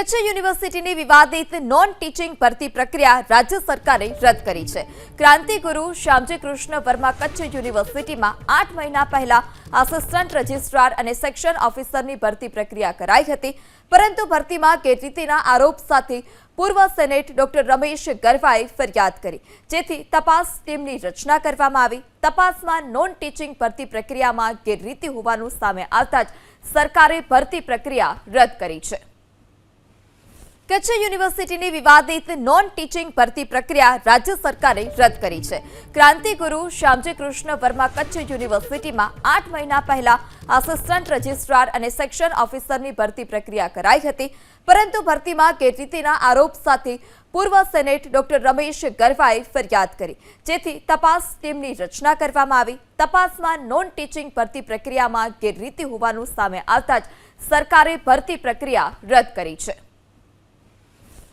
કચ્છ યુનિવર્સિટીની વિવાદિત non teaching ભરતી પ્રક્રિયા રાજ્ય સરકારે રદ કરી છે. ક્રાંતિગુરુ શ્યામજી કૃષ્ણ વર્મા કચ્છ યુનિવર્સિટીમાં આઠ મહિના પહેલા આસિસ્ટન્ટ રજિસ્ટ્રાર અને સેક્શન ઓફિસરની ભરતી પ્રક્રિયા કરાઈ હતી. પરંતુ ભરતીમાં ગેરરીતિના આરોપ સાથે પૂર્વ સેનેટ ડોક્ટર રમેશ ગરવાએ ફરિયાદ કરી. જેથી તપાસ ટીમની રચના કરવામાં આવી. તપાસમાં નોન ટીચિંગ ભરતી પ્રક્રિયામાં ગેરરીતિ હોવાનું સામે આવતા જ સરકારે ભરતી પ્રક્રિયા રદ કરી છે. કચ્છ યુનિવર્સિટીની વિવાદિત નોન ટીચિંગ ભરતી પ્રક્રિયા રાજ્ય સરકારે રદ કરી છે. ક્રાંતિગુરુ શ્યામજી કૃષ્ણ વર્મા કચ્છ યુનિવર્સિટીમાં આઠ મહિના પહેલા આસિસ્ટન્ટ રજિસ્ટ્રાર અને સેક્શન ઓફિસરની ભરતી પ્રક્રિયા કરાઈ હતી. પરંતુ ભરતીમાં ગેરરીતિના આરોપ સાથે પૂર્વ સેનેટ ડોક્ટર રમેશ ગરવાએ ફરિયાદ કરી. જેથી તપાસ ટીમની રચના કરવામાં આવી. તપાસમાં નોન ટીચિંગ ભરતી પ્રક્રિયામાં ગેરરીતિ હોવાનું સામે આવતા જ સરકારે ભરતી પ્રક્રિયા રદ કરી છે.